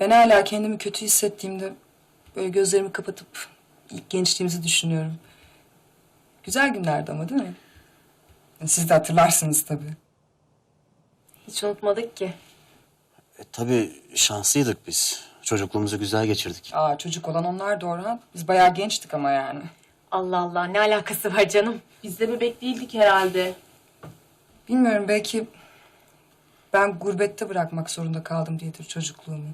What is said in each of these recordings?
Ben hala kendimi kötü hissettiğimde böyle gözlerimi kapatıp ilk gençliğimizi düşünüyorum. Güzel günlerdi ama değil mi? Siz de hatırlarsınız tabii. Hiç unutmadık ki. E, tabii şanslıydık biz. Çocukluğumuzu güzel geçirdik. Aa çocuk olan onlar da Orhan. Biz bayağı gençtik ama yani. Allah Allah ne alakası var canım? Biz de bebek değildik herhalde. Bilmiyorum belki ben gurbette bırakmak zorunda kaldım diyedir çocukluğumu.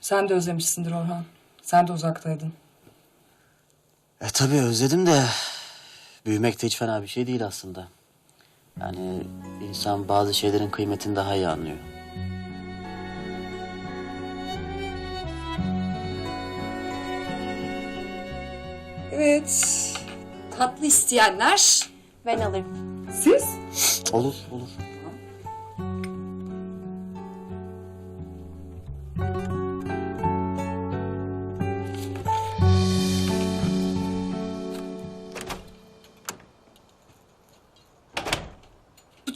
Sen de özlemişsindir Orhan. Sen de uzaktaydın. E tabii özledim de büyümek de hiç fena bir şey değil aslında. Yani insan bazı şeylerin kıymetini daha iyi anlıyor. Evet. Tatlı isteyenler. Ben alırım. Siz? Olur, olur.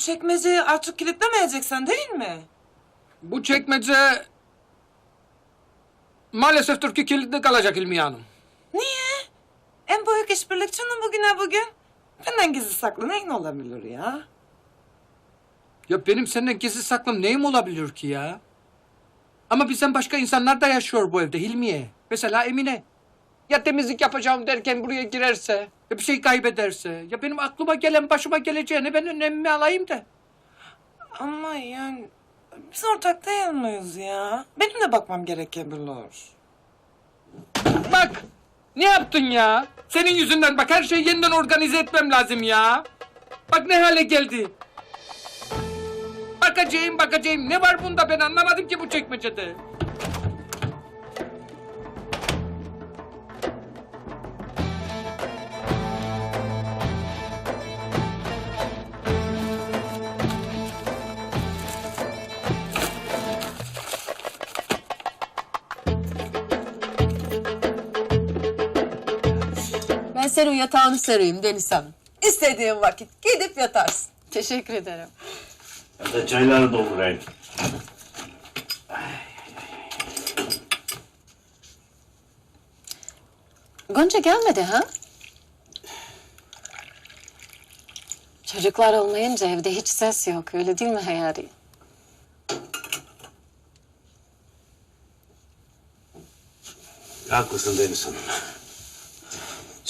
Çekmeceyi artık kilitlemeyeceksin değil mi? Bu çekmece maalesef Türkiye kilitli kalacak İlmiye Hanım. En büyük işbirlikçinin bugüne bugün. Benden gizli saklı neyin olabilir ya? Ya benim senden gizli saklım neyim olabilir ki ya? Ama bizden başka insanlar da yaşıyor bu evde Hilmiye. Mesela Emine. Ya temizlik yapacağım derken buraya girerse, ya bir şey kaybederse, ya benim aklıma gelen başıma geleceğine ben önemimi alayım da. Ama yani biz ortak değil miyiz ya? Benim de bakmam gerekebilir. Bak, ne yaptın ya? Senin yüzünden bak her şeyi yeniden organize etmem lazım ya. Bak ne hale geldi. Bakacağım bakacağım. Ne var bunda ben anlamadım ki bu çekmecede. Senin yatağını sereyim Deniz Hanım. İstediğin vakit gidip yatarsın. Teşekkür ederim. Ya da çayları doldurayım. Gonca gelmedi ha? Çocuklar olmayınca evde hiç ses yok. Öyle değil mi Hayari? Haklısın Deniz Hanım.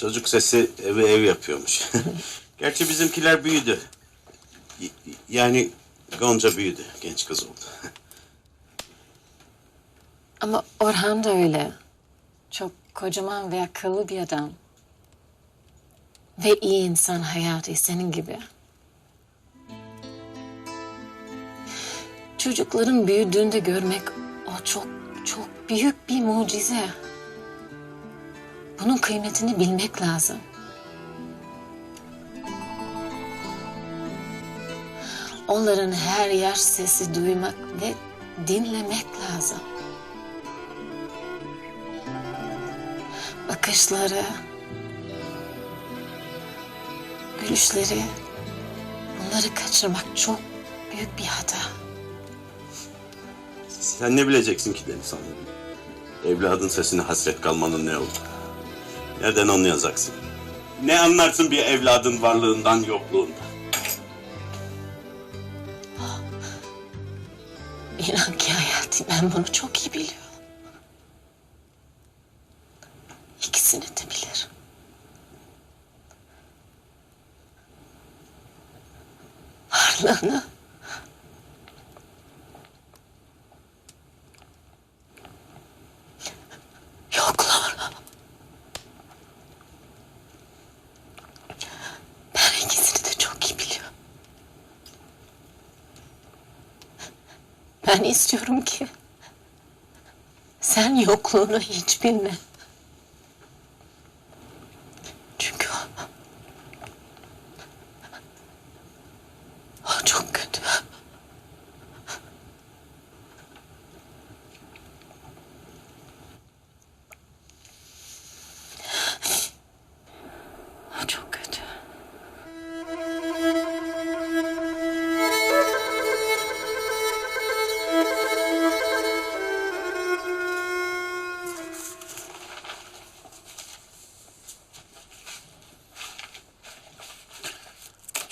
Çocuk sesi evi ev yapıyormuş. Gerçi bizimkiler büyüdü. Y- Yani Gonca büyüdü. Genç kız oldu. Ama Orhan da öyle. Çok kocaman ve akıllı bir adam. Ve iyi insan Hayati senin gibi. Çocukların büyüdüğünde görmek o çok çok büyük bir mucize. Bunun kıymetini bilmek lazım. Onların her yaş sesi duymak ve dinlemek lazım. bakışları, gülüşleri, bunları kaçırmak çok büyük bir hata. Sen ne bileceksin ki Deniz Hanım? Evladın sesine hasret kalmanın ne oldu? Nereden anlayacaksın? Ne anlarsın bir evladın varlığından yokluğundan? İnan ki hayatım ben bunu çok iyi biliyorum. İkisini de bilirim. Varlığını yokluğunu. Ben ikisini de çok iyi biliyorum. Ben istiyorum ki sen yokluğunu hiç bilme.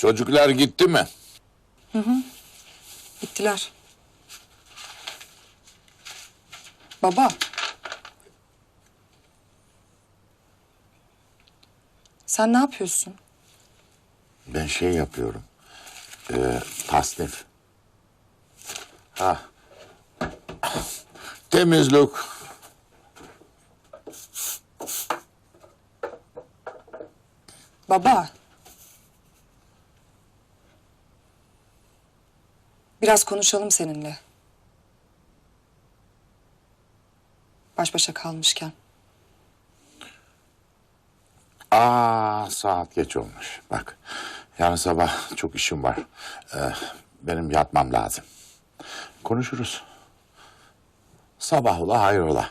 Çocuklar gitti mi? Gittiler. Baba. Sen ne yapıyorsun? Ben şey yapıyorum. Ee, tasnif. Ha. Temizlik. Baba. Biraz konuşalım seninle. Baş başa kalmışken. Aa saat geç olmuş. Bak yarın sabah çok işim var. Ee, benim yatmam lazım. Konuşuruz. Sabah ola hayrola.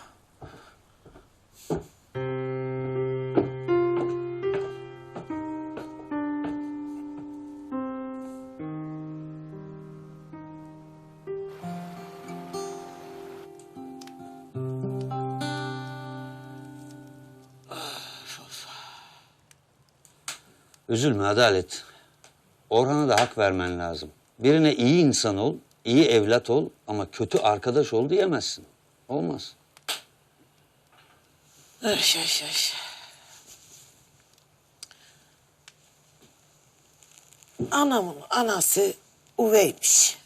Üzülme Adalet. Orhan'a da hak vermen lazım. Birine iyi insan ol, iyi evlat ol ama kötü arkadaş ol diyemezsin. Olmaz. Ay, ay, ay. Anamın anası üveymiş.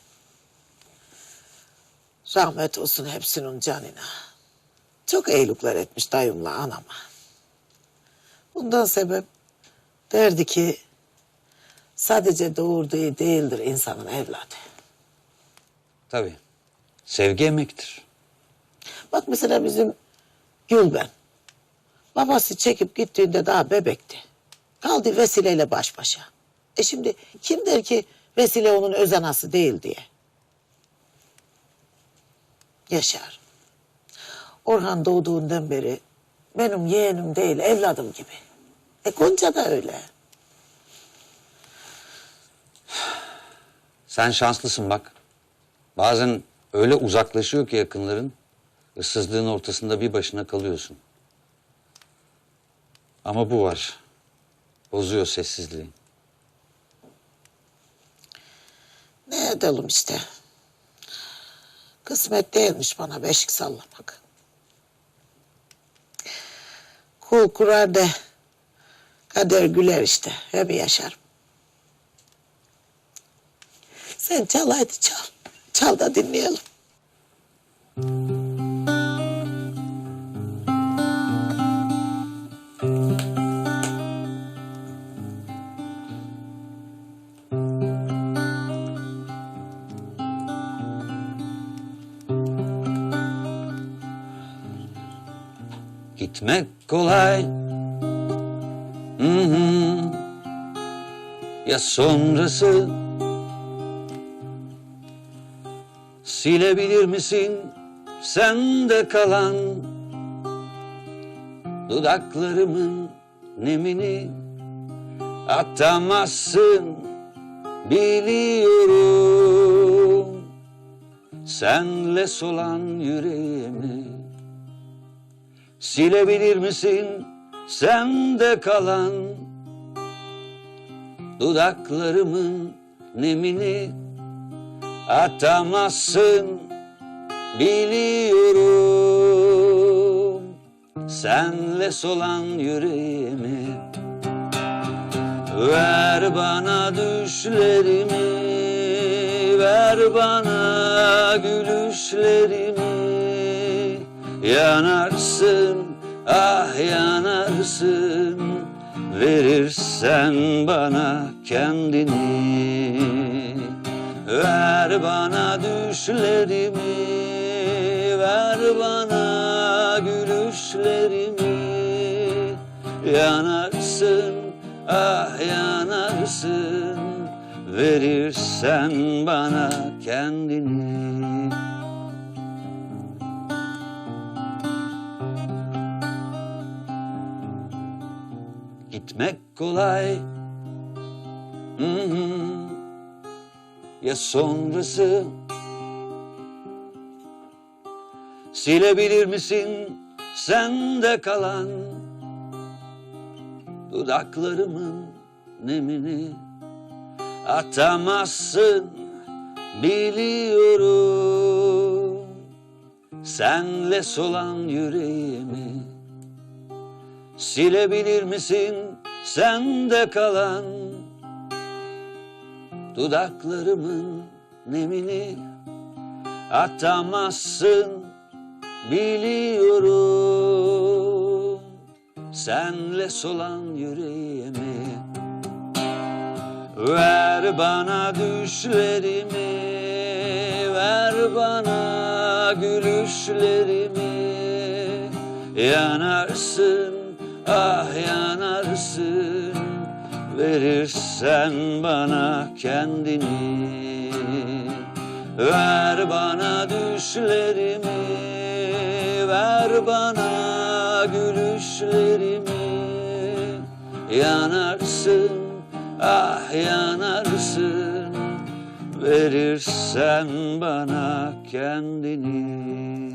Rahmet olsun hepsinin canına. Çok iyilikler etmiş dayımla anama. Bundan sebep derdi ki sadece doğurduğu değildir insanın evladı. Tabii. Sevgi emektir. Bak mesela bizim Gülben. Babası çekip gittiğinde daha bebekti. Kaldı vesileyle baş başa. E şimdi kim der ki vesile onun öz anası değil diye. Yaşar. Orhan doğduğundan beri benim yeğenim değil evladım gibi. E Gonca da öyle. Sen şanslısın bak. Bazen öyle uzaklaşıyor ki yakınların, ıssızlığın ortasında bir başına kalıyorsun. Ama bu var. Bozuyor sessizliği. Ne edelim işte. Kısmet değilmiş bana beşik sallamak. Kul kurar da kader güler işte. Hep yaşarım. Sen çal hadi çal. Çal da dinleyelim. Gitmek kolay. Ya sonrası? Silebilir misin sende kalan dudaklarımın nemini? Atamazsın biliyorum. Senle solan yüreğimi. Silebilir misin sende kalan dudaklarımın nemini atamazsın biliyorum. Senle solan yüreğimi ver bana düşlerimi ver bana gülüşlerimi. Yanarsın, ah yanarsın Verirsen bana kendini. Ver bana düşlerimi Ver bana gülüşlerimi. Yanarsın, ah yanarsın Verirsen bana kendini Gitmek kolay. Hı hı. Ya sonrası Silebilir misin sende kalan Dudaklarımın nemini atamazsın biliyorum Senle solan yüreğimi Silebilir misin sende kalan Dudaklarımın nemini? Atamazsın biliyorum. Senle solan yüreğimi. Ver bana düşlerimi Ver bana gülüşlerimi. Yanarsın ah yanarsın Verirsen bana kendini. Ver bana düşlerimi Ver bana gülüşlerimi. Yanarsın ah yanarsın Verirsen bana kendini